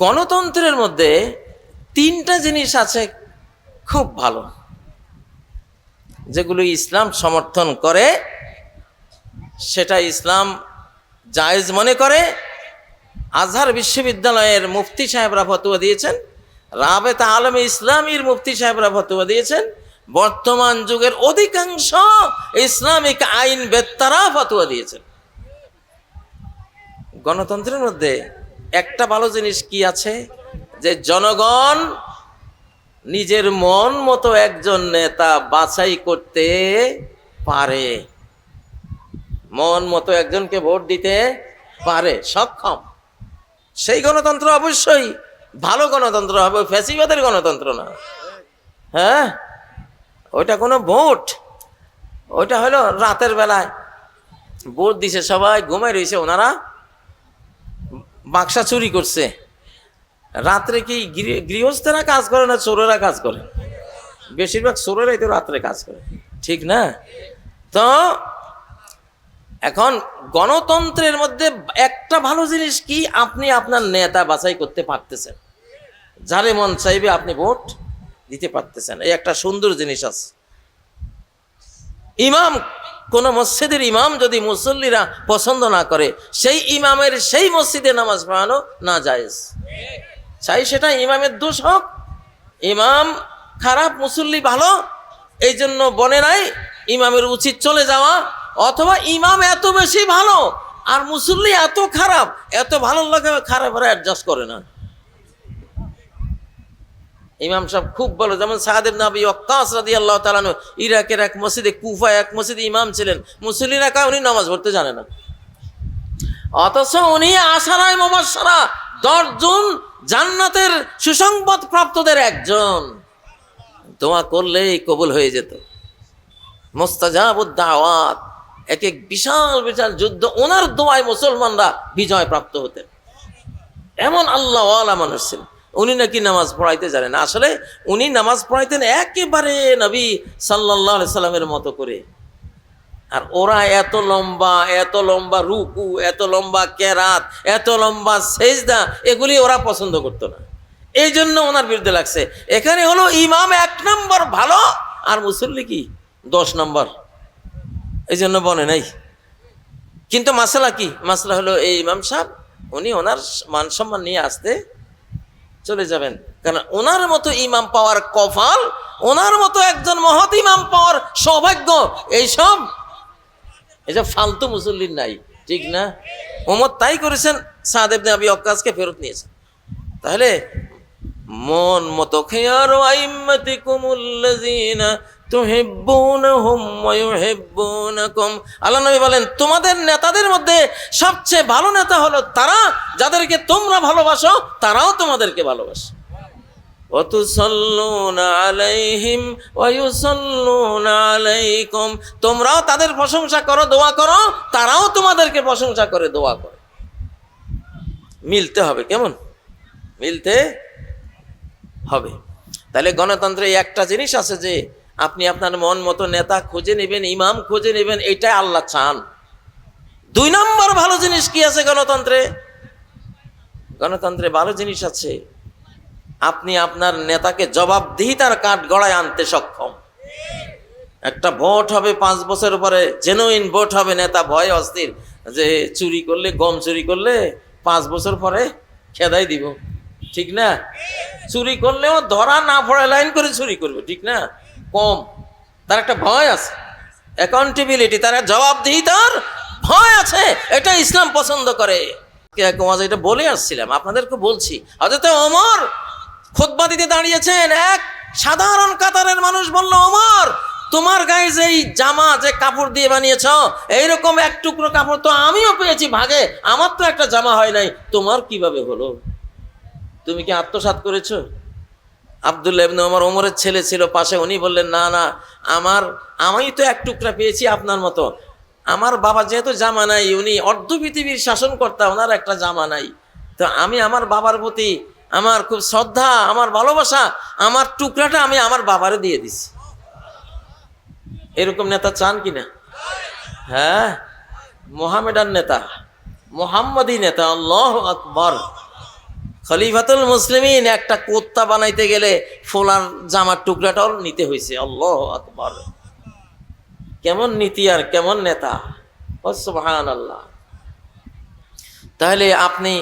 গণতন্ত্রের মধ্যে তিনটা জিনিস আছে খুব ভালো, যেগুলো ইসলাম সমর্থন করে, সেটা ইসলাম জায়েজ মনে করে। আজহার বিশ্ববিদ্যালয়ের মুফতি সাহেবরা ফতুয়া দিয়েছেন, রাবেতা আলমে ইসলামীর মুফতি সাহেবরা ফতুয়া দিয়েছেন, বর্তমান যুগের অধিকাংশ ইসলামিক আইন বেত্তারা ফতুয়া দিয়েছেন। গণতন্ত্রের মধ্যে একটা ভালো জিনিস কি আছে? যে জনগণ নিজের মন মতো একজন নেতা বাছাই করতে পারে। মন মতো একজনকে ভোট দিতে পারে, সক্ষম। সেই গণতন্ত্র অবশ্যই ভালো গণতন্ত্র হবে ফ্যাসিবাদের গণতন্ত্র না। হ্যাঁ? ওইটা কোনো ভোট। ওইটা হলো রাতের বেলায়। ভোট দিছে সবাই ঘুমাই রয়েছে ওনারা। বাক্সা চুরি করছে। রাত্রে কি গৃহ- গৃহস্থেরা কাজ করে না চোরেরা কাজ করে? বেশিরভাগ চোরেরাই তো রাত্রে কাজ করে। ঠিক না? তো এখন গণতন্ত্রের মধ্যে একটা ভালো জিনিস কি? আপনি আপনার নেতা বাছাই করতে পারতেছেন। যারে মন চাইবে আপনি ভোট দিতে পারতেছেন। এই একটা সুন্দর জিনিস আছে। ইমাম কোন মসজিদের ইমাম যদি মুসল্লিরা পছন্দ না করে, সেই ইমামের সেই মসজিদে নামাজ পড়ানো না জায়েজ। চাই সেটা ইমামের দোষ হোক। ইমাম খারাপ, মুসল্লি ভালো, এই জন্য বনে নাই, ইমামের উচিত চলে যাওয়া। অথবা ইমাম এত বেশি ভালো, আর মুসল্লি এত খারাপ, এত ভালো লাগে, খারাপ অ্যাডজাস্ট করে না। ইমাম সাহেব খুব ভালো। যেমন সাহাদেব নাবি অক্কাস আল্লাহ তালানু ইরাকের এক মসজিদে কুফা এক মসজিদে ইমাম ছিলেন। মুসল্লিরা কা উনি নামাজ পড়তে জানে না। অথচ উনি আশারায় মবাসারা দশজন জান্নাতের সুসংবাদ প্রাপ্তদের একজন। দোয়া করলেই কবুল হয়ে যেত। মোস্তাজাবুদ্দাওয়াত, এক এক বিশাল বিশাল যুদ্ধ, ওনার দোয়ায় মুসলমানরা বিজয় প্রাপ্ত হতেন। এমন আল্লাহওয়ালা মানুষ ছিলেন। উনি নাকি নামাজ পড়াইতে জানেন আসলে উনি নামাজ পড়াইতেন একেবারে নবী সাল্লাহ সাল্লামের মতো করে। আর ওরা এত লম্বা এত লম্বা রুকু, এত লম্বা কেরাত, এত লম্বা সেজদা, এগুলি ওরা পছন্দ করতো না। এই জন্য ওনার বিরুদ্ধে লাগছে। এখানে হলো ইমাম এক নম্বর ভালো, আর মুসল্লি কি? দশ নম্বর। এই জন্য বনে নাই। কিন্তু মাসালা কি? মাসলা হলো এই ইমাম সাহেব, উনি ওনার মান সম্মান নিয়ে আসতে চলে যাবেন। কারণ ওনার মতো ইমাম পাওয়ার কফাল ওনার মতো একজন মহৎ ইমাম পাওয়ার সৌভাগ্য, এইসব এসব ফালতু মুসল্লির নাই, ঠিক না? ওমর তাই করেছেন সাদেব আবি অকাশকে ফেরত নিয়েছেন। তাহলে, মন মতো খেয়ার ওয়া ইউহিব্বুনাকুম আল্লাহ নবী বলেন, তোমাদের নেতাদের মধ্যে সবচেয়ে ভালো নেতা হলো তারা, যাদেরকে তোমরা ভালোবাসো, তারাও তোমাদেরকে ভালোবাসে। আলাইহিম আলাইকুম। তোমরাও তাদের প্রশংসা করো, দোয়া করো, তারাও তোমাদেরকে প্রশংসা করে, দোয়া করে। মিলতে হবে কেমন? মিলতে হবে। তাহলে গণতন্ত্রে একটা জিনিস আছে যে আপনি আপনার মন মতো নেতা খুঁজে নেবেন, ইমাম খুঁজে নেবেন, এটাই আল্লাহ চান। দুই নম্বর ভালো জিনিস কি আছে গণতন্ত্রে? গণতন্ত্রে ভালো জিনিস আছে, আপনি আপনার নেতাকে জবাবদিহিতার কাঠ গড়ায় আনতে সক্ষম। একটা ভোট হবে পাঁচ বছর পরে জেনুইন ভোট হবে, নেতা ভয়, অস্থির। যে চুরি করলে, গম চুরি করলে, পাঁচ বছর পরে খেদাই দিব। ঠিক না? চুরি করলেও ধরা না পড়ে, লাইন করে চুরি করবে, ঠিক না? কম। তার একটা ভয় আছে। অ্যাকাউন্টেবিলিটি তার জবাবদিহিতার ভয় আছে। এটা ইসলাম পছন্দ করে। এটা বলে আসছিলাম আপনাদেরকে বলছি। হয়তো ওমর খোদবা দিতে দাঁড়িয়েছেন, এক সাধারণ কাতারের মানুষ বলল, ওমর, তোমার গায়ে যে এই জামা, যে কাপড় দিয়ে বানিয়েছ, এইরকম এক টুকরো কাপড় তো আমিও পেয়েছি ভাগে। আমার তো একটা জামা হয় নাই। তোমার কীভাবে হলো? তুমি কি আত্মসাৎ করেছ? আবদুল্লাহ ইবনে ওমর ওমরের ছেলে ছিল পাশে, উনি বললেন, না না, আমার, আমি তো এক টুকরা পেয়েছি আপনার মতো। আমার বাবা যেহেতু জামা নাই, উনি অর্ধ পৃথিবীর শাসনকর্তা, ওনার একটা জামা নাই। তো আমি আমার বাবার প্রতি আমার খুব শ্রদ্ধা, আমার ভালোবাসা, আমার টুকরাটা আমি আমার বাবারে দিয়ে দিছি। এরকম নেতা চান কিনা হ্যাঁ মোহামেডান নেতা, মোহাম্মদী নেতা, আল্লাহ আকবর। খলিফাতুল মুসলিমিন একটা কোত্তা বানাইতে গেলে ফোলার জামার টুকরাটাও নিতে হয়েছে আল্লাহ আকবর। কেমন নীতি আর কেমন নেতা? সুবহান আল্লাহ তাহলে আপনি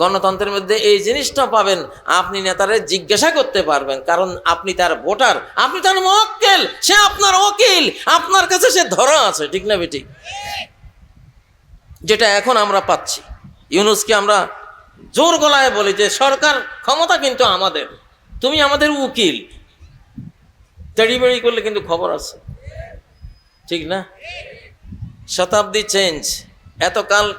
গণতন্ত্রের মধ্যে এই জিনিসটা পাবেন, আপনি নেতারে জিজ্ঞাসা করতে পারবেন, কারণ আপনি তার ভোটার, আপনি তার মক্কেল, সে আপনার ওকিল, আপনার কাছে সে ধরা আছে, ঠিক না বেটি যেটা এখন আমরা পাচ্ছি। ইউনুসকে আমরা জোর গলায় বলি যে, সরকার ক্ষমতা কিন্তু আমাদের। তুমি আমাদের উকিল। তেড়িবেড়ি করলে কিন্তু খবর আছে। ঠিক না? শতাব্দী চেঞ্জ এতকাল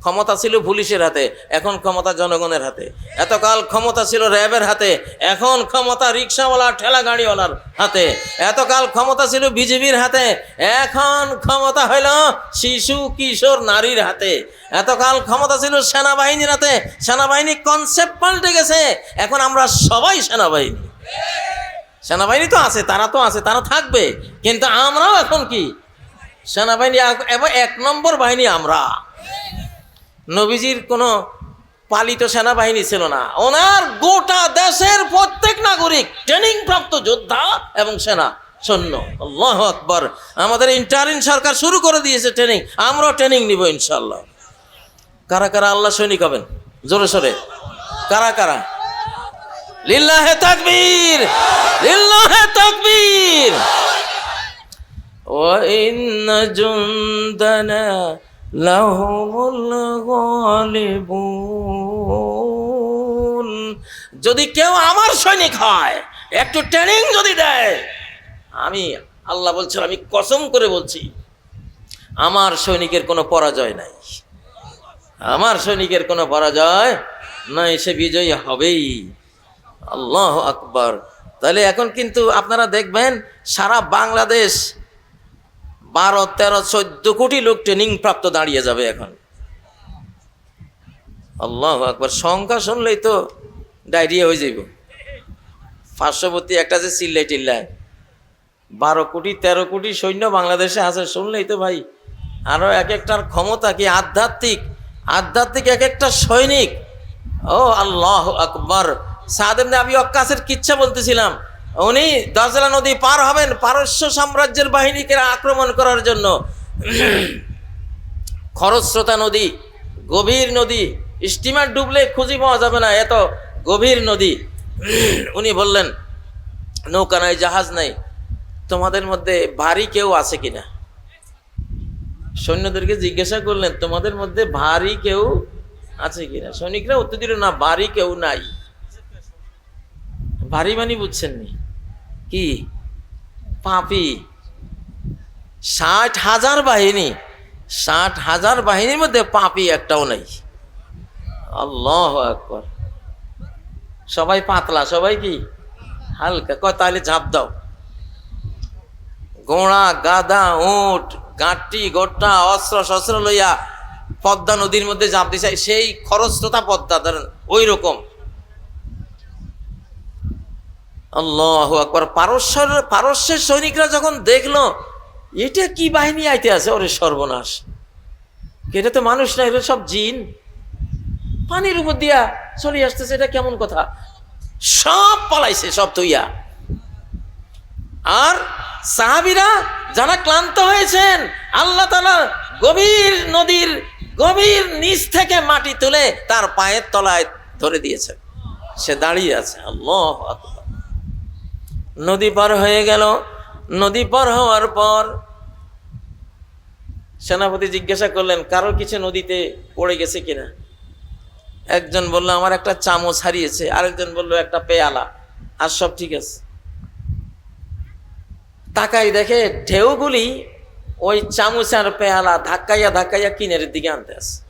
ক্ষমতা ছিল পুলিশের হাতে, এখন ক্ষমতা জনগণের হাতে। এতকাল ক্ষমতা ছিল র্যাবের হাতে, এখন ক্ষমতা রিক্সাওয়ালা ঠেলা গাড়িওয়ালার হাতে। এতকাল ক্ষমতা ছিল বিজেপির হাতে, এখন ক্ষমতা হইল শিশু, কিশোর, নারীর হাতে। এতকাল ক্ষমতা ছিল সেনাবাহিনীর হাতে, সেনাবাহিনী কনসেপ্ট পাল্টে গেছে, এখন আমরা সবাই সেনাবাহিনী। সেনাবাহিনী তো আছে, তারা তো আছে, তারা থাকবে, কিন্তু আমরাও এখন কি? সেনাবাহিনী এক- নম্বর বাহিনী আমরা। নবীজির কোনো পালিত সেনাবাহিনী ছিল না। ওনার গোটা দেশের প্রত্যেক নাগরিক ট্রেনিং প্রাপ্ত যোদ্ধা এবং সেনা, সৈন্য। আল্লাহ আকবর। আমাদের ইন্টারিন সরকার শুরু করে দিয়েছে ট্রেনিং। আমরাও ট্রেনিং নিব ইনশাল্লাহ কারা কারা আল্লাহ সৈনিক হবেন? জোরে সোরে। কারা কারা? লিল্লাহে তাকবীর! লিল্লাহে তাকবীর! ও ইন্ন لهم الغالبون যদি কেউ আমার সৈনিক হয় একটু ট্রেনিং যদি দেয় আমি আল্লাহ বলছেন আমি কসম করে বলছি আমার সৈনিকের কোনো পরাজয় নাই আমার সৈনিকের কোনো পরাজয় নাই সে বিজয়ী হবেই আল্লাহ আকবর তাহলে এখন কিন্তু আপনারা দেখবেন সারা বাংলাদেশ বারো, তেরো, চোদ্দ কোটি লোক ট্রেনিং প্রাপ্ত দাঁড়িয়ে যাবে এখন। আল্লাহ আকবর, সংখ্যা শুনলেই তো ডায়রিয়া হয়ে যাইব। পার্শ্ববর্তী একটা যে চিল্লাই টিল্লায় বারো কোটি, তেরো কোটি সৈন্য বাংলাদেশে আছে, শুনলেই তো ভাই। আরও এক একটার ক্ষমতা কি আধ্যাত্মিক? আধ্যাত্মিক এক একটা সৈনিক। ও আল্লাহ আকবর। সাদেম আমি অক্কাসের কিচ্ছা বলতেছিলাম উনি দজলা নদী পার হবেন, পারস্য সাম্রাজ্যের বাহিনীকে আক্রমণ করার জন্য। খরস্রোতা নদী, গভীর নদী, স্টিমার ডুবলে খুঁজি পাওয়া যাবে না, এত গভীর নদী। উনি বললেন নৌকা নাই জাহাজ নাই, তোমাদের মধ্যে ভারী কেউ আছে কিনা? সৈন্যদেরকে জিজ্ঞাসা করলেন, তোমাদের মধ্যে ভারী কেউ আছে কিনা? সৈনিকরা উত্তর দিল, না, ভারী কেউ নাই। ভারী মানি বুঝছেননি। কি? পাপি। ষাট হাজার বাহিনী, ষাট হাজার বাহিনীর মধ্যে পাপি একটাও নাই। আল্লাহ একবার সবাই পাতলা, সবাই কি? হালকা। কয় তাহলে ঝাঁপ দাও। গোড়া গাদা উট, গাঁটি গোটা অস্ত্র, শস্ত্র লইয়া পদ্মা নদীর মধ্যে ঝাঁপ দিছে। সেই খরস্রোতা পদ্মা, ধরেন ওই রকম আল্লাহ আকবর। পারস্যের পারস্যের সৈনিকরা যখন দেখল, এটা কি বাহিনী আইতে আছে? ওরে সর্বনাশ। এটা তো মানুষ না এটা সব জিন। পানির উপর দিয়া চলে আসতেছে, এটা কেমন কথা? সব পালাইছে, সব তুইয়া আর সাহাবিরা যারা ক্লান্ত হয়েছেন, আল্লাহ তালা গভীর নদীর গভীর নিচ থেকে মাটি তুলে তার পায়ের তলায় ধরে দিয়েছেন। সে দাঁড়িয়ে আছে, আল্লাহ আকবার। নদী পার হয়ে গেল। নদী পার হওয়ার পর সেনাপতি জিজ্ঞাসা করলেন কারও কিছু নদীতে পড়ে গেছে কিনা? একজন বলল, আমার একটা চামচ হারিয়েছে। আরেকজন বলল, একটা পেয়ালা। আর সব ঠিক আছে। তাকাই দেখে ঢেউগুলি ওই চামচ আর পেয়ালা ধাক্কাইয়া ধাক্কাইয়া কিনের দিকে আনতে আছে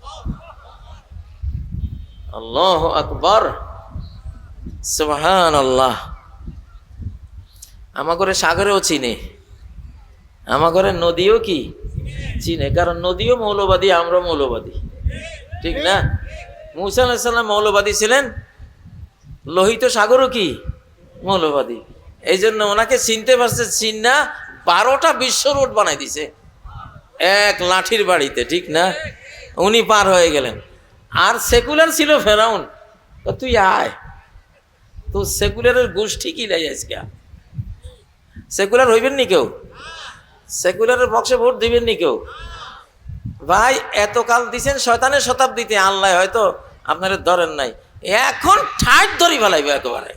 আল্লাহ আকবর। সুবহান আল্লাহ আমার ঘরে সাগরেও চিনে। আমার ঘরে নদীও কি? চিনে, কারণ নদীও মৌলবাদী আমরা মৌলবাদী। ঠিক না? মুসা আলাহিসাল্লাম মৌলবাদী ছিলেন। লোহিত সাগরও কি? মৌলবাদী। এই জন্য ওনাকে চিনতে পারছে চিন না বারোটা বিশ্ব রোড বানাই দিছে। এক লাঠির বাড়িতে, ঠিক না? উনি পার হয়ে গেলেন। আর সেকুলার ছিল ফেরাউন। তুই আয়। তো সেকুলারের গোষ্ঠী কি লাই আজকে? সেকুলার হইবেন নি কেউ? সেকুলারের বক্সে ভোট দিবেন নি কেউ? ভাই, এতকাল দিছেন, শয়তানের শতাব্দীতে আল্লাহ হয়তো আপনারা ধরেন নাই। এখন ঠাট ধরি ফেলাইবে একেবারে।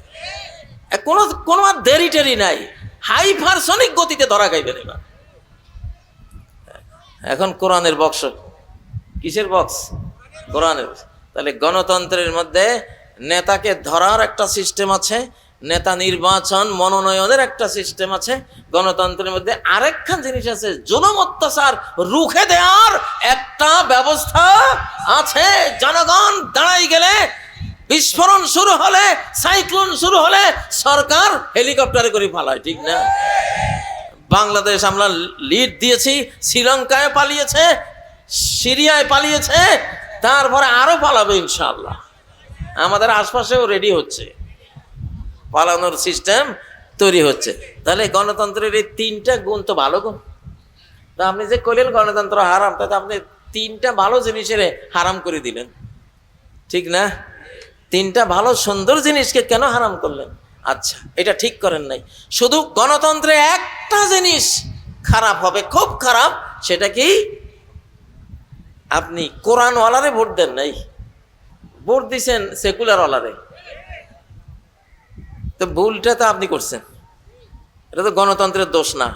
কোনো কোনো আর দেরি টেরি নাই। হাইপারসনিক গতিতে ধরা খাইবেন এবার। এখন কোরআনের বক্স, কিসের বক্স? কোরআনের তাহলে গণতন্ত্রের মধ্যে নেতাকে ধরার একটা সিস্টেম আছে নেতা নির্বাচন, মনোনয়নের একটা সিস্টেম আছে, গণতন্ত্রের মধ্যে আরেকখান জিনিস আছে, জুলুম, অত্যাচার, রুখে দেওয়ার একটা ব্যবস্থা আছে। জনগণ দাঁড়াই গেলে, বিস্ফোরণ শুরু হলে, সাইক্লোন শুরু হলে সরকার হেলিকপ্টারে করে ফালায় ঠিক না? বাংলাদেশ আমরা লিড দিয়েছি, শ্রীলঙ্কায় পালিয়েছে, সিরিয়ায় পালিয়েছে, তারপরে আরও পালাবে ইনশাল্লাহ আমাদের আশপাশেও রেডি হচ্ছে। পালানোর সিস্টেম তৈরি হচ্ছে। তাহলে গণতন্ত্রের এই তিনটা গুণ তো ভালো গুণ। তা আপনি যে করলেন গণতন্ত্র হারাম, তাতে আপনি তিনটা ভালো জিনিসের হারাম করে দিলেন। ঠিক না? তিনটা ভালো সুন্দর জিনিসকে কেন হারাম করলেন? আচ্ছা এটা ঠিক করেন নাই। শুধু গণতন্ত্রে একটা জিনিস খারাপ হবে, খুব খারাপ, সেটা কি? আপনি কোরআনওয়ালারে ভোট দেন নাই। ভোট দিছেন সেকুলারওয়ালারে। তো ভুলটা তো আপনি করছেন। এটা তো গণতন্ত্রের দোষ না।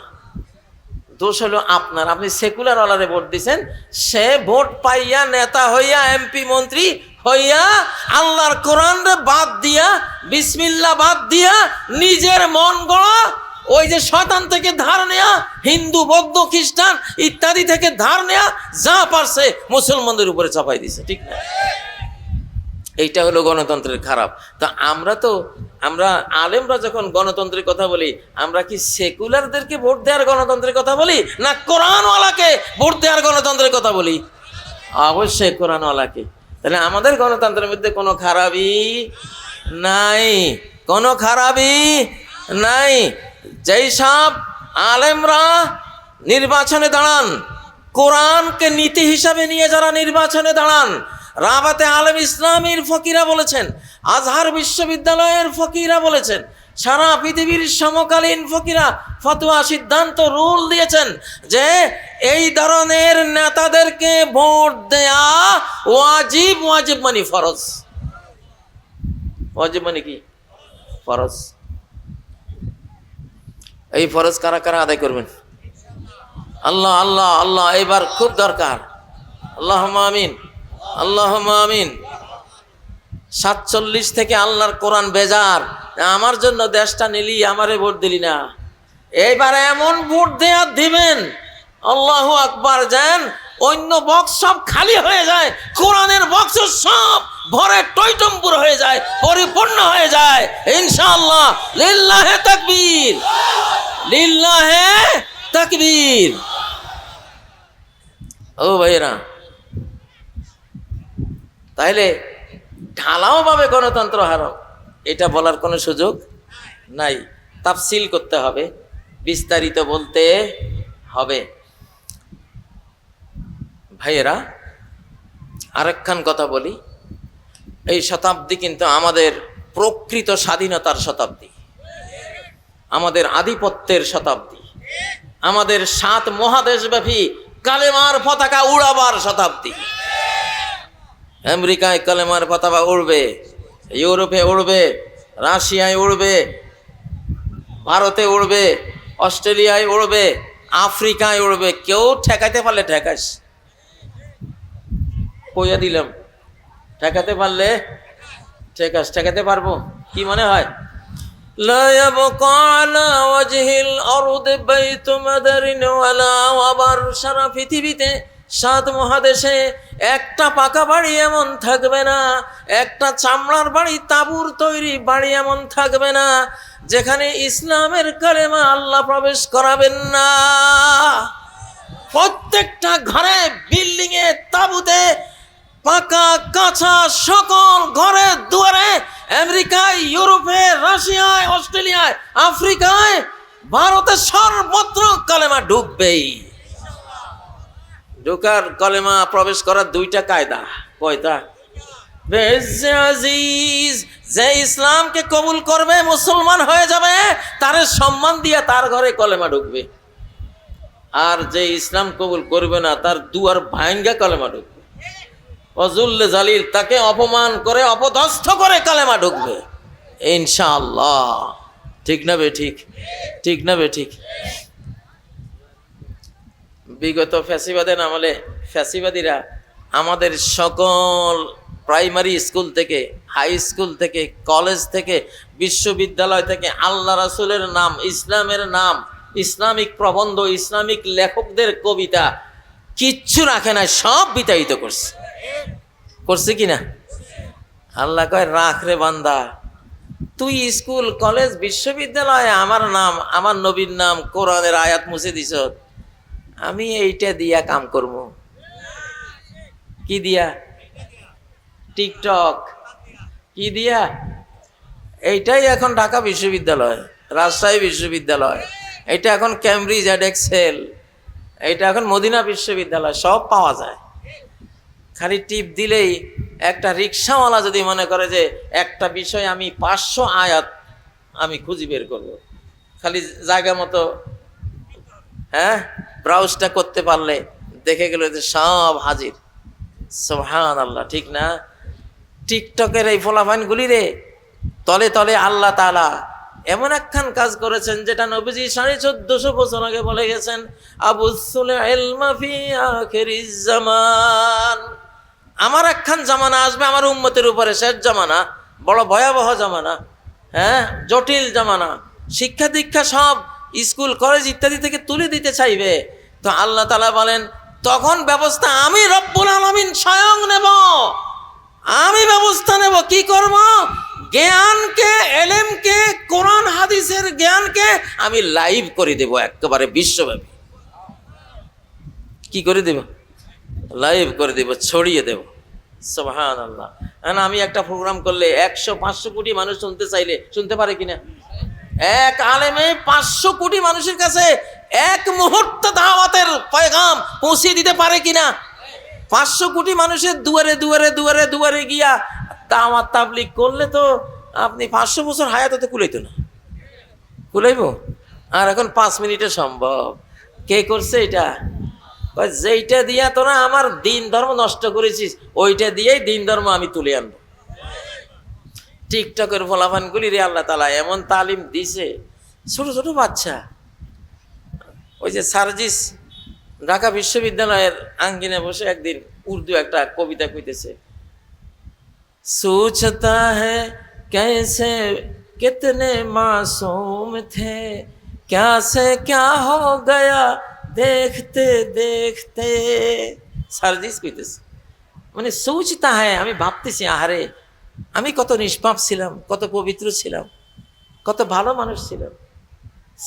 দোষ হলো আপনার। আপনি সেকুলার ওয়ালারে ভোট দিছেন। সে ভোট পাইয়া নেতা হইয়া এমপি মন্ত্রী হইয়া, আল্লাহর কোরআনরে বাদ দিয়া বিসমিল্লা বাদ দিয়া, নিজের মন গড়া, ওই যে শয়তান থেকে ধার নেয়া, হিন্দু, বৌদ্ধ, খ্রিস্টান ইত্যাদি থেকে ধার নেয়া, যা পারছে মুসলমানদের উপরে চাপাই দিছে। ঠিক না? এইটা হলো গণতন্ত্রের খারাপ। তা আমরা তো, আমরা আলেমরা যখন গণতন্ত্রের কথা বলি, আমরা কি সেকুলারদেরকে ভোট দেওয়ার গণতন্ত্রের কথা বলি? না কোরআনওয়ালাকে ভোট দেওয়ার গণতন্ত্রের কথা বলি? অবশ্যই কোরআনওয়ালাকে। তাহলে আমাদের গণতন্ত্রের মধ্যে কোনো খারাপই নাই। কোনো খারাপই নাই। যেই সব আলেমরা নির্বাচনে দাঁড়ান, কোরআনকে নীতি হিসাবে নিয়ে যারা নির্বাচনে দাঁড়ান রাবাতে আলম ইসলামীর ফকিরা বলেছেন, আজহার বিশ্ববিদ্যালয়ের ফকিরা বলেছেন, সারা পৃথিবীর সমকালীন ফকিরা ফতোয়া সিদ্ধান্ত রুল দিয়েছেন যে এই ধরনের নেতাদেরকে ভোট দেয়া ওয়াজিব ওয়াজিব মানে ফরজ। ওয়াজিব মানে কি? ফরজ। এই ফরজ কারা কারা আদায় করবেন? আল্লাহ আল্লাহ আল্লাহ এবার খুব দরকার। আল্লাহ আমিন। আল্লাহ আমিন। সাতচল্লিশ থেকে আল্লাহর কোরআন বেজার। আমার জন্য দেশটা নিলি আমারে ভোট দিলি না। এইবার এমন ভোট দেয়া দিবেন, আল্লাহ আকবার যান অন্য বক্স সব খালি হয়ে যায়, কোরআনের বক্স সব ভরে টইটম্পুর হয়ে যায়, পরিপূর্ণ হয়ে যায়। ইনশাআল্লাহ, লিল্লাহে তাকবীর লিল্লাহে তাকবীর। ও ভাইরা তাইলে ঢালাও ভাবে গণতন্ত্র হারাম এটা বলার কোনো সুযোগ নাই। তাফসিল করতে হবে, বিস্তারিত বলতে হবে। ভাইয়েরা, আরেকখান কথা বলি। এই শতাব্দী কিন্তু আমাদের প্রকৃত স্বাধীনতার শতাব্দী। আমাদের আধিপত্যের শতাব্দী। আমাদের সাত মহাদেশব্যাপী কালেমার পতাকা উড়াবার শতাব্দী। আমেরিকায় কালেমার পতাকা উড়বে ইউরোপে উড়বে রাশিয়ায় উড়বে ভারতে উড়বে অস্ট্রেলিয়ায় উড়বে আফ্রিকায় উড়বে কেউ ঠেকাইতে পারলে ঠেকাইস কইয়া দিলাম ঠেকাতে পারলে ঠেকাস ঠেকাতে পারবো কি মনে হয় لا يبقى على وجه الأرض بيت مدر ولا وبر সারা পৃথিবীতে সাত মহাদেশে একটা পাকা বাড়ি এমন থাকবে না, একটা চামড়ার বাড়ি তাবুর তৈরি বাড়ি এমন থাকবে না, যেখানে ইসলামের কালেমা আল্লাহ প্রবেশ করাবেন না। প্রত্যেকটা ঘরে বিল্ডিং এ তাবুতে, পাকা, কাঁচা, সকল ঘরে, দুয়ারে, আমেরিকায়, ইউরোপে, রাশিয়ায়, অস্ট্রেলিয়ায়, আফ্রিকায়, ভারতে সর্বত্র কালেমা ঢুকবেই। ঢোকার কলেমা প্রবেশ করার দুইটা কায়দা। কয়টা যে ইসলামকে কবুল করবে, মুসলমান হয়ে যাবে, তার সম্মান দিয়ে তার ঘরে কলেমা ঢুকবে। আর যে ইসলাম কবুল করবে না, তার দুয়ার ভাঙ্গা কলেমা ঢুকবে। অজুল্লে জালিল তাকে অপমান করে, অপদস্থ করে কালেমা ঢুকবে। ইনশাআল্লাহ। ঠিক না বে ঠিক? ঠিক না বে ঠিক? বিগত ফ্যাসিবাদের আমলে ফ্যাসিবাদীরা আমাদের সকল প্রাইমারি স্কুল থেকে, হাই স্কুল থেকে, কলেজ থেকে, বিশ্ববিদ্যালয় থেকে আল্লাহ রাসুলের নাম, ইসলামের নাম, ইসলামিক প্রবন্ধ, ইসলামিক লেখকদের কবিতা কিচ্ছু রাখে না সব বিতাড়িত করছে। করছে কি না? আল্লাহ কয়, রাখ রে বান্দা, তুই স্কুল, কলেজ, বিশ্ববিদ্যালয়ে, আমার নাম, আমার নবীর নাম, কোরআনের আয়াত মুছে দিছ আমি এইটা দিয়া কাম করব। কি দিয়া? টিকটক। কি দিয়া? এইটাই এখন ঢাকা বিশ্ববিদ্যালয়, রাজশাহী বিশ্ববিদ্যালয়। এটা এখন ক্যামব্রিজ অ্যাড এক্সেল এটা এখন মদিনা বিশ্ববিদ্যালয়, সব পাওয়া যায়। খালি টিপ দিলেই একটা রিক্সাওয়ালা যদি মনে করে যে একটা বিষয় আমি পাঁচশো আয়াত আমি খুঁজি বের করব। খালি জায়গা মতো হ্যাঁ? ব্রাউজটা করতে পারলে দেখে গেল যে সব হাজির। সোহান আল্লাহ ঠিক না? টিকটকের এই ফলাফাইনগুলি রে, তলে তলে আল্লাহ তালা এমন একখান কাজ করেছেন যেটা নবীজি সাড়ে চোদ্দশো বছর আগে বলে গেছেন আবুসুলান আমার একখান জামানা আসবে আমার উম্মতের উপরে, শেষ জামানা, বড় ভয়াবহ জামানা হ্যাঁ? জটিল জামানা, শিক্ষা দীক্ষা সব স্কুল কলেজ ইত্যাদি থেকে তুলে দিতে চাইবে। তো আল্লাহ তালা বলেন, তখন ব্যবস্থা আমি রব্বুল আলমিন স্বয়ং নেব। আমি ব্যবস্থা নেব। কি করব? জ্ঞানকে, এলেমকে, কোরআন, হাদিসের জ্ঞানকে আমি লাইভ করে দেব একেবারে বিশ্বব্যাপী। কি করে দেব? লাইভ করে দেব, ছড়িয়ে দেব। সোহান আল্লাহ আমি একটা প্রোগ্রাম করলে একশো পাঁচশো কোটি মানুষ শুনতে চাইলে, শুনতে পারে কিনা? এক আলেমে পাঁচশো কোটি মানুষের কাছে এক মুহূর্ত দাওয়াতের পয়গাম পৌঁছে দিতে পারে কিনা? পাঁচশো কোটি মানুষের দুয়ারে দুয়ারে দুয়ারে দুয়ারে গিয়া দাওয়াত তাবলিক করলে তো আপনি পাঁচশো বছর হায়াতে কুলাইতো না। কুলাইব? আর এখন পাঁচ মিনিটে সম্ভব। কে করছে এটা? যেইটা দিয়া তোরা আমার দিন ধর্ম নষ্ট করেছিস, ওইটা দিয়েই দিন ধর্ম আমি তুলে আনব। টিকটকের ফলাফানগুলি রে আল্লাহ তালা এমন তালিম দিছে ছোট ছোট বাচ্চা ওই যে সার্জিস ঢাকা বিশ্ববিদ্যালয়ের আঙ্গিনে বসে একদিন উর্দু একটা কবিতা কইতেছে सोचता है कैसे कितने मासूम थे क्या से क्या हो गया देखते देखते সার্জিস কইতেছে মানে সোচতা হ্যাঁ আমি ভাবতেছি আহারে আমি কত নিষ্পাপ ছিলাম, কত পবিত্র ছিলাম, কত ভালো মানুষ ছিলাম।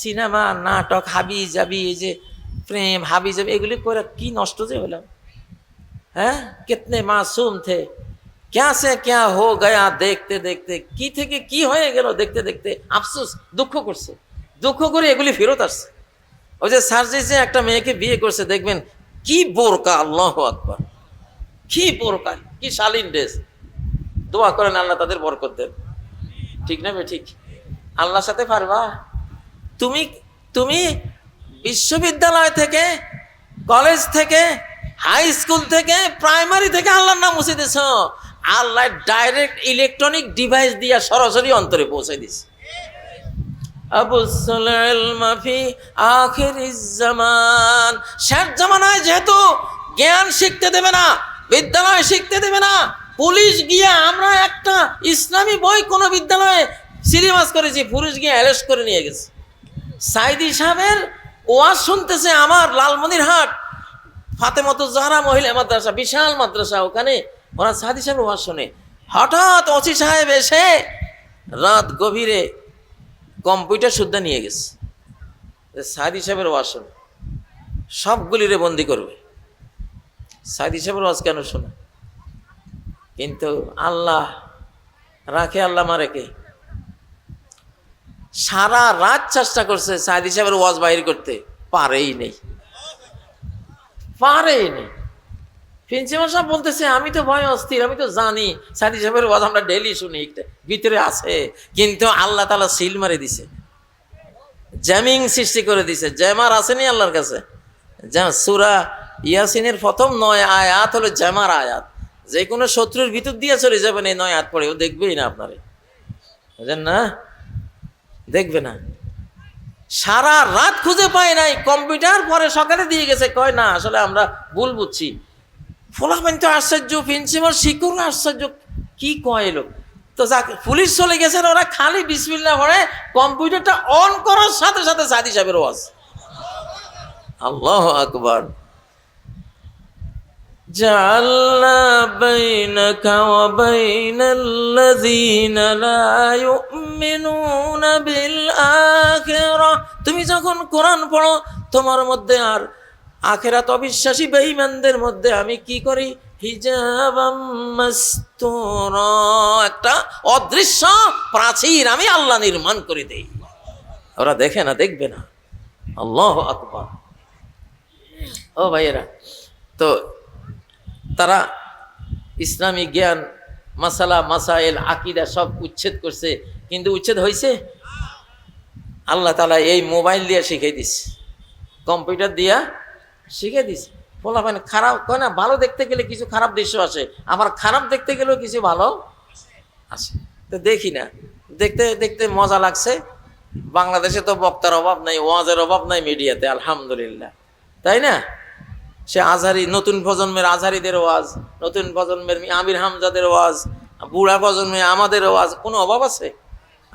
সিনেমা, নাটক হাবি যাবি এই যে প্রেম হাবি যাবি এগুলি করে কি নষ্ট যে হলাম? হ্যাঁ? কিতনে মাসুম থে, ক্যা সে ক্যা হো গয়া দেখতে দেখতে, কি থেকে কি হয়ে গেল দেখতে দেখতে আফসোস, দুঃখ করছে। দুঃখ করে এগুলি ফেরত আসছে। ওই যে সার্জিসে একটা মেয়েকে বিয়ে করছে, দেখবেন কি বোরকা, আল্লাহ আকবর। কি বোরকা, কি শালীন ড্রেস। দোয়া করেন, আল্লাহ তাদের বরকত দেন। ঠিক না ঠিক? আল্লাহর সাথে পারবা? তুমি তুমি বিশ্ববিদ্যালয় থেকে, কলেজ থেকে, হাই স্কুল থেকে, প্রাইমারি থেকে আল্লাহর নাম মুছে দিছ। আল্লাহ ডাইরেক্ট ইলেকট্রনিক ডিভাইস দিয়া সরাসরি অন্তরে পৌঁছে আখির জামান। জামানায় যেহেতু জ্ঞান শিখতে দেবে না, বিদ্যালয় শিখতে দেবে না পুলিশ গিয়ে আমরা একটা ইসলামী বই কোনো বিদ্যালয়ে সিলেবাস করেছি পুলিশ গিয়ে অ্যারেস্ট করে নিয়ে গেছে। সাইদি সাহেবের ওয়াজ শুনতেছে আমার লালমনিরহাট। ফাতেমত জাহরা মহিলা মাদ্রাসা, বিশাল মাদ্রাসা, ওখানে ওরা সাদি সাহেব ওয়াজ শোনে। হঠাৎ অচি সাহেব এসে রাত গভীরে কম্পিউটার শুদ্ধা নিয়ে গেছে। সাদি সাহেবের ওয়াজ শোনে। সবগুলিরে বন্দি করবে। সাদি সাহেবের ওয়াজ কেন শোনে? কিন্তু আল্লাহ রাখে, আল্লাহ মারেকে সারা রাত চেষ্টা করছে সাইদি সাহেবের ওয়াজ বাহির করতে। পারেই নেই। পারেই নেই। প্রিন্সিপাল সাহেব বলতেছে, আমি তো ভয় অস্থির, আমি তো জানি সাদি সাহেবের ওয়াজ আমরা ডেলি শুনি ভিতরে আছে। কিন্তু আল্লাহ তালা সিল মারে দিছে। জ্যামিং সৃষ্টি করে দিছে। জ্যামার আসেনি আল্লাহর কাছে। সুরা ইয়াসিনের প্রথম নয় আয়াত হলো জ্যামার আয়াত। যে কোনো শত্রুর ভিতর দিয়ে চলে যাবেন, এই নয় হাত পড়ে ও দেখবেই না আপনারে। বুঝলেন না? দেখবে না। সারা রাত খুঁজে পায় নাই। কম্পিউটার পরে সকালে দিয়ে গেছে। কয়, না, আসলে আমরা ভুল বুঝছি। ফলাফান তো আশ্চর্য প্রিন্সিপাল শিক্ষক আশ্চর্য। কি কয় এলো তো যাক, পুলিশ চলে গেছেন ওরা খালি বিসমিল্লা ভরে কম্পিউটারটা অন করার সাথে সাথে সাদি সাহেবের ওয়াজ আল্লাহ আকবার। جعلنا بينك وبين الذين لا يؤمنون بالآخرة তুমি যখন কোরআন পড়ো তোমার মধ্যে আর আখেরাত অবিশ্বাসী বেঈমানদের মধ্যে আমি কি করি হিজাবাম মাস্তুরা একটা অদৃশ্য প্রাচীর আমি আল্লাহ নির্মাণ করে দেই ওরা দেখে না দেখবে না আল্লাহ আকবার ও ভাইয়েরা তো তারা ইসলামী জ্ঞান, মাসালা মাসাইল আকিদা সব উচ্ছেদ করছে। কিন্তু উচ্ছেদ হয়েছে আল্লাহ তালা এই মোবাইল দিয়ে শিখিয়ে দিছে। কম্পিউটার দিয়া শিখে দিছে। বলা মানে খারাপ, কয় না, ভালো দেখতে গেলে কিছু খারাপ দৃশ্য আসে। আবার খারাপ দেখতে গেলেও কিছু ভালো আসে। তো দেখি না। দেখতে দেখতে মজা লাগছে। বাংলাদেশে তো বক্তার অভাব নাই, ওয়াজের অভাব নাই মিডিয়াতে, আলহামদুলিল্লাহ। তাই না? সে আজহারি, নতুন প্রজন্মের আজহারিদের ওয়াজ, নতুন প্রজন্মের আমির হামজাদের ওয়াজ, বুড়া প্রজন্মে আমাদের ওয়াজ, কোনো অভাব আছে?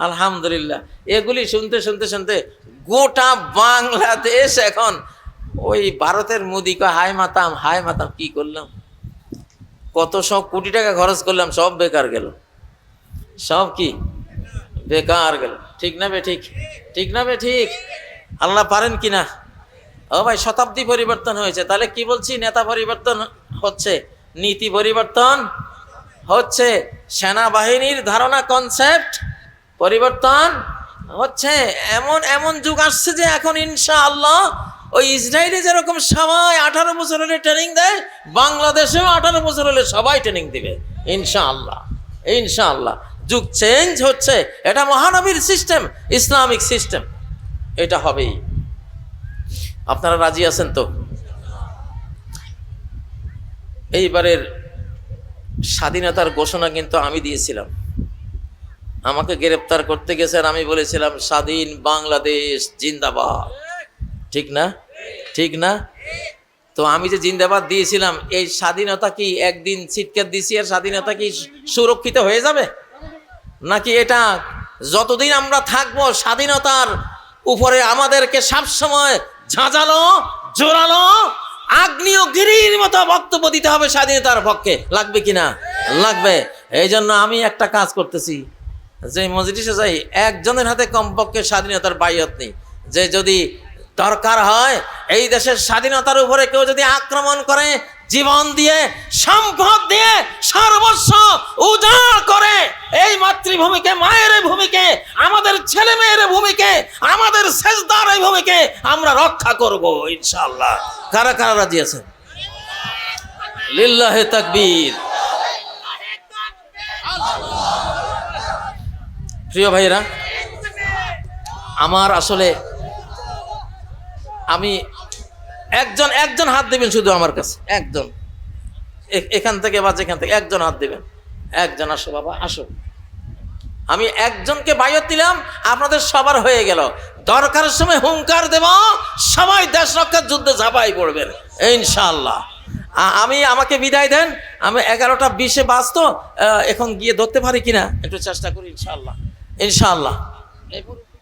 আলহামদুলিল্লাহ। এগুলি শুনতে শুনতে শুনতে গোটা বাংলাদেশ এখন, ওই ভারতের মোদি কয়, হায় মাতাম হায় মাতাম, কি করলাম? কত সব কোটি টাকা খরচ করলাম, সব বেকার গেল। সব কি? বেকার গেল। ঠিক না বে ঠিক? ঠিক না বে ঠিক? আল্লাহ পারেন কি না? ও ভাই, শতাব্দী পরিবর্তন হয়েছে। তাহলে কি বলছি? নেতা পরিবর্তন হচ্ছে, নীতি পরিবর্তন হচ্ছে, সেনাবাহিনীর ধারণা কনসেপ্ট পরিবর্তন হচ্ছে। এমন এমন যুগ আসছে যে এখন ইনশা আল্লাহ ওই ইসরায়েলে যেরকম সবাই আঠারো বছর হলে ট্রেনিং দেয়, বাংলাদেশেও আঠারো বছর হলে সবাই ট্রেনিং দিবে ইনশা আল্লাহ ইনশা আল্লাহ যুগ চেঞ্জ হচ্ছে। এটা মহানবীর সিস্টেম ইসলামিক সিস্টেম এটা হবেই। আপনারা রাজি আছেন তো? এইবারের স্বাধীনতার ঘোষণা কিন্তু আমি দিয়েছিলাম। আমাকে গ্রেপ্তার করতে গেছেন আমি বলেছিলাম, স্বাধীন বাংলাদেশ জিন্দাবাদ। ঠিক না? ঠিক না? তো আমি যে জিন্দাবাদ দিয়েছিলাম, এই স্বাধীনতা কি একদিন চিৎকার দিছি আর স্বাধীনতা কি সুরক্ষিত হয়ে যাবে? নাকি এটা যতদিন আমরা থাকব, স্বাধীনতার উপরে আমাদেরকে সবসময় ঝাঁঝালো জোরালো, আগ্নেয়গিরির মতো বক্তব্য দিতে হবে স্বাধীনতার পক্ষে। লাগবে কিনা লাগবে। এই জন্য আমি একটা কাজ করতেছি। যে মজলিসে যাই, একজনের হাতে কমপক্ষে স্বাধীনতার বাইয়ত নেই। যে যদি দরকার হয়, এই দেশের স্বাধীনতার উপরে কেউ যদি আক্রমণ করে জীবন দিয়ে, সম্পদ দিয়ে সর্বস্ব উজাড় করে। এই মাতৃভূমিকে, মায়ের ভূমিকে, আমাদের ছেলে মেয়ের ভূমিকে, আমাদের শেষদার এই ভূমিকে আমরা রক্ষা করব ইনশাল্লাহ কারা কারা রাজি আছেন? লিল্লাহে তাকবীর। প্রিয় ভাইরা আমার আসলে আমি একজন একজন হাত দেবেন শুধু আমার কাছে। একজন। এখান থেকে বা যেখান থেকে, একজন হাত দেবেন। একজন আসো বাবা, আসো। আমি একজনকে বায়ত দিলাম, আপনাদের সবার হয়ে গেল। দরকারের সময় হুঙ্কার দেব, সবাই দেশ রক্ষার যুদ্ধে ঝাঁপাই পড়বেন ইনশাল্লাহ আমি আমাকে বিদায় দেন, আমি এগারোটা বিশে বাঁচত এখন গিয়ে ধরতে পারি কিনা, একটু চেষ্টা করি ইনশাল্লাহ ইনশাল্লাহ